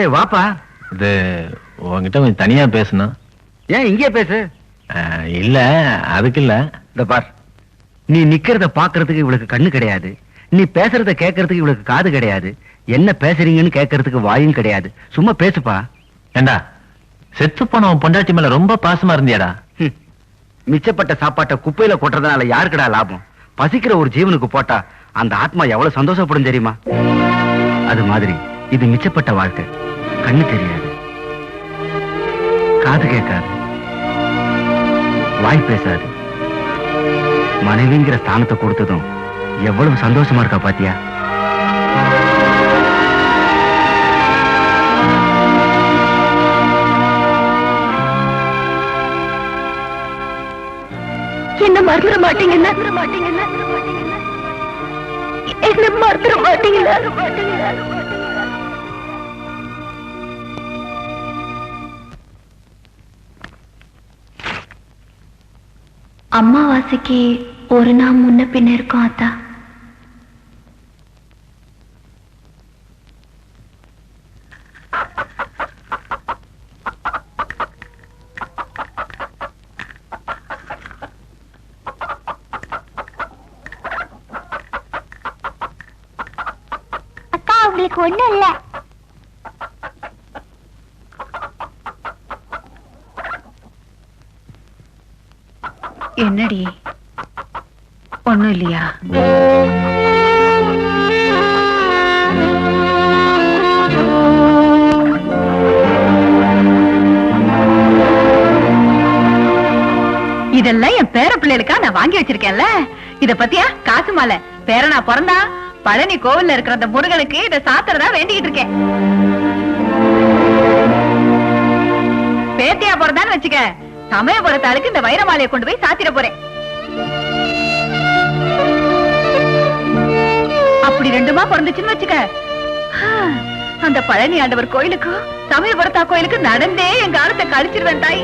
ஏய் வாப்பா. இது உங்ககிட்ட கொஞ்சம் தனியா பேசணும் ஏன் இங்கே பேசு. இல்ல அதுக்கு இல்ல இந்த பார் நீ நிக்கிறத பாக்குறதுக்கு இவளுக்கு கண்ணு கிடையாது. நீ பேசுறத கேட்கறதுக்கு இவளுக்கு காது கிடையாது. என்ன பேசுறீங்கன்னு கேட்கறதுக்கு வாயும் கிடையாது. சும்மா பேசுப்பா. ஏண்டா செத்து போனவன் பொண்டாட்டி மேல ரொம்ப பாசமா இருந்தியாடா. மிச்சப்பட்ட சாப்பாட்டை குப்பையில கொட்டுறதுனால யாருக்குடா லாபம்? பசிக்கிற ஒரு ஜீவனுக்கு போட்டா அந்த ஆத்மா எவ்வளவு சந்தோஷப்படும் தெரியுமா? அது மாதிரி. இது மிச்சப்பட்ட வாழ்க்கை. கண்ணு தெரியாது. காது கேட்காது. வாய் பேசாது. மனைவிங்கிற ஸ்தானத்தை கொடுத்ததும் எவ்வளவு சந்தோஷமா இருக்கா பாத்தியா? என்ன மறந்துட மாட்டீங்கல்ல? மாட்டீங்கல்ல? என்ன மறந்துட மாட்டீங்களா அம்மாவாசைக்கு ஒரு நாள் முன்ன பின்ன இருக்கும் அத்தா. அக்கா உங்களுக்கு ஒண்ணும் இல்ல. என்னடி? ஒண்ணும் இல்லையா? இதெல்லாம் என் பேர பிள்ளைகளுக்கா நான் வாங்கி வச்சிருக்கேன்ல? இத பத்தியா? காசு மாலை. பேரனா பிறந்தா பழனி கோவில்ல இருக்கிற அந்த முருகனுக்கு இத சாத்துறதா வேண்டிக்கிட்டு இருக்கேன். பேத்தியா பிறந்தான்னு வச்சுக்க. சமயபுரத்தாளுக்கு இந்த வைரமாலையை கொண்டு போய் சாத்திர போறேன். அப்படி ரெண்டுமா பிறந்துச்சுன்னு வச்சுக்க. அந்த பழனி ஆண்டவர் கோயிலுக்கும் சமயபுரத்தா கோயிலுக்கு நடந்தே எங்க காலத்தை கழிச்சிருவேன் தாய்.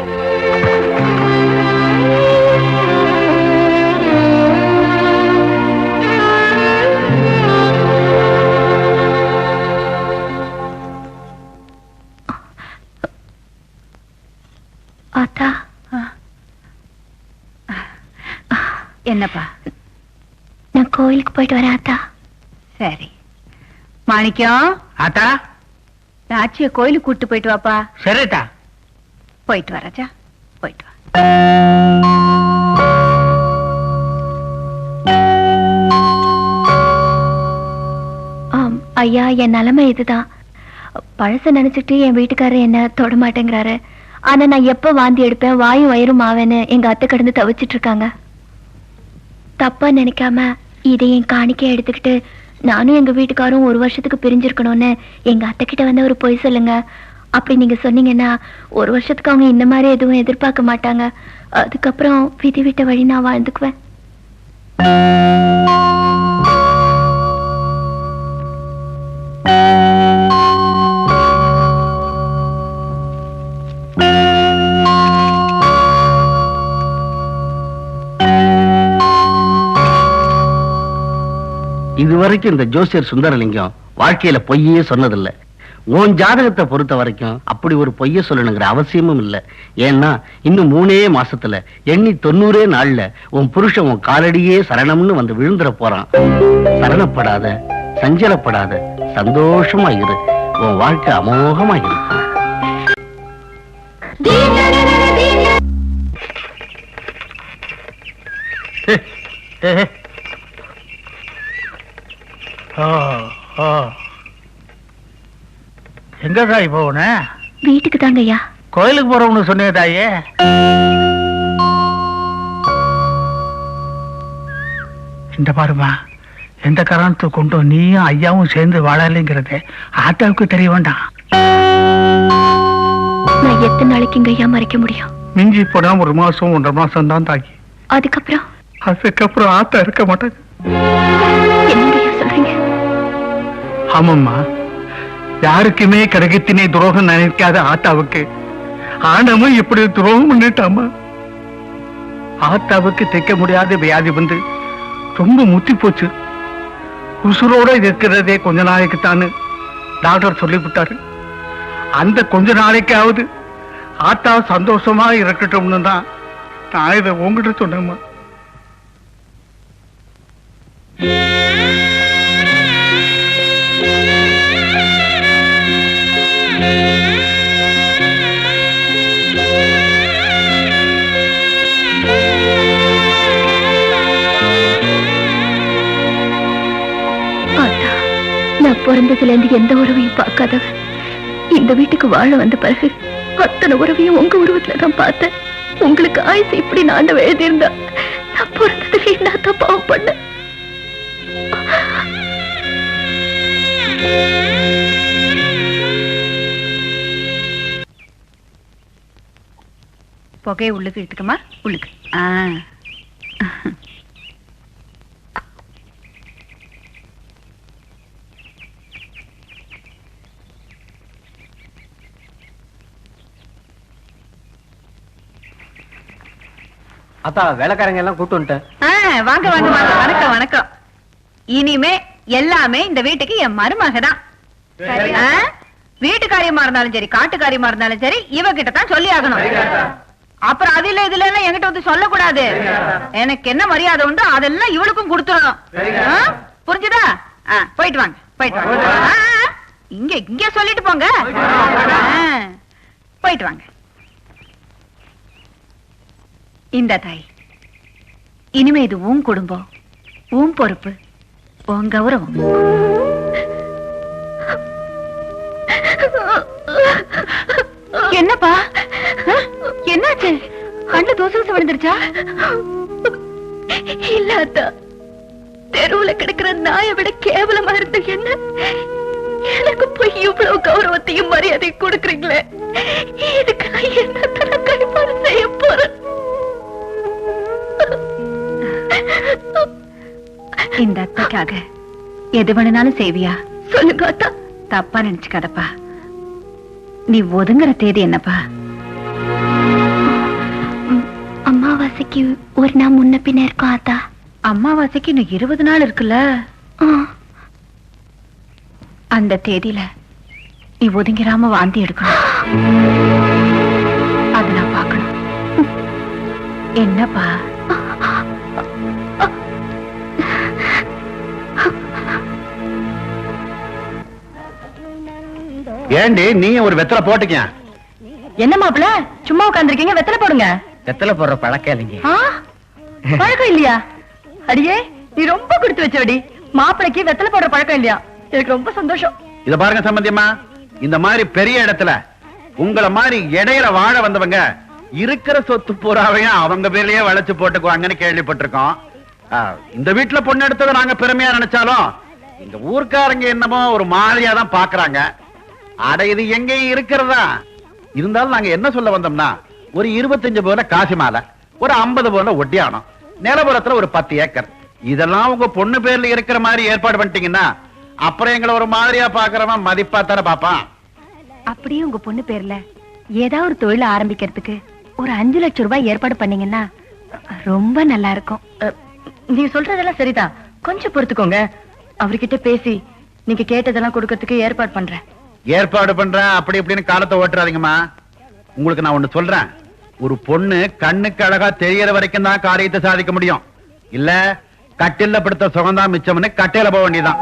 என்னப்பா? நான் கோயிலுக்கு போயிட்டு வரேன் அத்தா சரி. மாணிக்கம்? ஆத்தா? ராட்சிய கோயிலுக்கு கூட்டு போயிட்டு வாப்பா. சரிட்டா போயிட்டு வா ராஜா. போயிட்டு வா. ஆம் ஐயா என் நிலைமை இதுதான். பழச நினைச்சிட்டு என் வீட்டுக்காரர் என்ன தொட மாட்டேங்கிறாரு. ஆனா நான் எப்ப வாந்தி எடுப்பேன் வாயும் வயிறும் ஆவேன்னு எங்க அத்தை கிடந்து தவிச்சிட்டு இருக்காங்க. தப்பா நினைக்காம இதை என் காணிக்க எடுத்துக்கிட்டு நானும் எங்க வீட்டுக்காரும் ஒரு வருஷத்துக்கு பிரிஞ்சிருக்கணும்னு எங்க அத்தை கிட்ட வந்து ஒரு பொய் சொல்லுங்க. அப்படி நீங்க சொன்னீங்கன்னா ஒரு வருஷத்துக்கு அவங்க இந்த மாதிரி எதுவும் எதிர்பார்க்க மாட்டாங்க. அதுக்கப்புறம் விதி விட்ட வழி நான் வாழ்ந்துக்குவேன். இதுவரைக்கும் இந்த ஜோசியர் சுந்தரலிங்கம் வாழ்க்கையில பொய்யே சொன்னதில்ல. உன் ஜாதகத்தை பொறுத்த வரைக்கும் அப்படி ஒரு பொய்ய சொல்லணுங்கிற அவசியமும் இல்ல. ஏன்னா இன்னும் மூணே மாசத்துல எண்ணி தொண்ணூறே நாள்ல உன் புருஷன் உன் காலடியே சரணம்னு வந்து விழுந்துற போறான். சரணப்படாத சஞ்சலப்படாத சந்தோஷமா இரு உன் வாழ்க்கை அமோகமா இருக்கும் எங்க தாய் போன வீட்டுக்கு தாங்க ஐயா கோயிலுக்கு போறவனு சொன்னே தாயே. இந்த பாருமா எந்த காரணத்தை கொண்டு நீயும் ஐயாவும் சேர்ந்து வாழலைங்கிறத ஆத்தாவுக்கு தெரிய வேண்டாம். நான் எத்தனை நாளைக்கு இங்க ஐயா மறைக்க முடியும்? மிஞ்சி போனா ஒரு மாசம் ஒன்றரை மாசம் தான் தாக்கி அதுக்கப்புறம்? அதுக்கப்புறம் ஆத்தா இருக்க மாட்டாங்க. ஆமாம்மா. யாருக்குமே கடகத்தினை துரோகம் நினைக்காத ஆத்தாவுக்கு ஆண்டவன் இப்படி துரோகம் பண்ணிட்டாமா ஆத்தாவுக்கு தைக்க முடியாத வியாதி வந்து ரொம்ப முத்தி போச்சு. உசுரோட இருக்கிறதே கொஞ்ச நாளைக்கு டாக்டர் சொல்லிவிட்டாரு. அந்த கொஞ்ச நாளைக்காவது ஆத்தா சந்தோஷமா இருக்கட்டும்னு தான் நான் இதை உங்ககிட்ட சொன்னேம்மா. நான் இருந்து எந்த உறவையும் பார்க்காதவ. இந்த வீட்டுக்கு வாழ வந்த பிறகு அத்தனை உறவையும் உங்க உருவத்துல தான் பார்த்தேன். உங்களுக்கு ஆயுசு இப்படி நான் எழுதியிருந்தா நான் பிறந்ததுல என்ன தப்பாவும் பண்ண புகையை உள்ளுக்கு இழுத்துக்கமா உள்ளுக்கு. ஆ. அத்தா வேலைக்காரங்க எல்லாம் கூட்டு வந்துட்டேன். ஆ, வாங்க வாங்க வாங்க. வணக்கம் வணக்கம். இனிமே எல்லாமே இந்த வீட்டுக்கு என் மருமக தான் வீட்டுக்காரியமா இருந்தாலும் சரி காட்டுக்காரியமா இருந்தாலும் சரி இவகிட்ட தான் சொல்லி ஆகணும். அப்புறம் அதுல இதுல எல்லாம் என்கிட்ட வந்து சொல்லக்கூடாது. எனக்கு என்ன மரியாதை உண்டோ அதெல்லாம் இவளுக்கும் கொடுத்துடணும்? புரிஞ்சுதா? ஆ, போயிட்டு வாங்க போயிட்டு வாங்க. இங்க இங்க சொல்லிட்டு போங்க. ஆ, போயிட்டு வாங்க. இந்த தாய். இனிமே இது உன் குடும்பம் உன் பொறுப்பு உன் கௌரவம். என்னப்பா? என்னாச்சு? கண்ணு தோசை விழுந்துருச்சா? இல்லாத தெருவுல கிடக்கிற நாயை விட கேவலமா இருந்த என்ன? எனக்கு போய் இவ்வளவு கௌரவம் அத்தைக்காக எது வேணும்னாலும் செய்வியா? சொல்லுங்க அத்தா தப்பா நினைச்சுக்காதப்பா. நீ ஒதுங்குற தேதி என்னப்பா? ம், அமாவாசைக்கு ஒரு நாள் முன்ன பின்ன இருக்கும் அத்தா அமாவாசைக்கு இன்னும் இருபது நாள் இருக்குல்ல? அந்த தேதியில நீ ஒதுங்கிராம வாந்தி எடுக்கணும். அது நான் பார்க்கணும். என்னப்பா? ஏண்டி நீ ஒரு வெத்தலை போட்டுக்க என்ன மாப்பிள? சும்மா உட்காந்துருக்கீங்க வெத்தலை போடுங்க. வெத்தலை போடுற பழக்கம் இல்லைங்க. ஆ? பழக்கம் இல்லையா? அடியே நீ ரொம்ப கொடுத்து வச்சோடி மாப்பிளைக்கு வெத்தலை போடுற பழக்கம் இல்லையா? எனக்கு ரொம்ப சந்தோஷம். இத பாருங்க சம்பந்தியம்மா. இந்த மாதிரி பெரிய இடத்துல உங்களை மாதிரி இடையில வாழ வந்தவங்க இருக்கிற சொத்து பூராவையும் அவங்க பேர்லயே வளைச்சு போட்டுக்குவாங்கன்னு கேள்விப்பட்டிருக்கோம். இந்த வீட்டுல பொண்ணு எடுத்ததை நாங்க பெருமையா நினைச்சாலும் இந்த ஊர்க்காரங்க என்னமோ ஒரு மாதிரியா தான் பாக்குறாங்க. அட இது எங்கேயும் இருக்கிறதா? இருந்தாலும் நாங்க என்ன சொல்ல வந்தோம்னா ஒரு இருபத்தஞ்சு போல காசி மாலை ஒரு ஐம்பது போல ஒட்டியானம் நிலபுரத்துல ஒரு பத்து ஏக்கர். இதெல்லாம் உங்க பொண்ணு பேர்ல இருக்கிற மாதிரி ஏற்பாடு பண்ணிட்டீங்கன்னா அப்புறம் எங்களை ஒரு மாதிரியா பாக்குறவன் மதிப்பா தானே பாப்பான் அப்படியே உங்க பொண்ணு பேர்ல ஏதாவது ஒரு தொழில ஆரம்பிக்கிறதுக்கு ஒரு அஞ்சு லட்சம் ரூபாய் ஏற்பாடு பண்ணீங்கன்னா ரொம்ப நல்லா இருக்கும். நீங்க சொல்றதெல்லாம் சரிதான். கொஞ்சம் பொறுத்துக்கோங்க. அவர்கிட்ட பேசி நீங்க கேட்டதெல்லாம் கொடுக்கறதுக்கு ஏற்பாடு பண்றேன். ஏற்பாடு பண்றேன் அப்படி இப்படின்னு காலத்தை ஓட்டுறாதீங்கம்மா. உங்களுக்கு நான் ஒண்ணு சொல்றேன். ஒரு பொண்ணு கண்ணுக்கு அழகா தெரியற வரைக்கும் தான் காரியத்தை சாதிக்க முடியும். இல்ல கட்டில படுத்த சுகம்தான் மிச்சம்னு கட்டையில போக வேண்டியதான்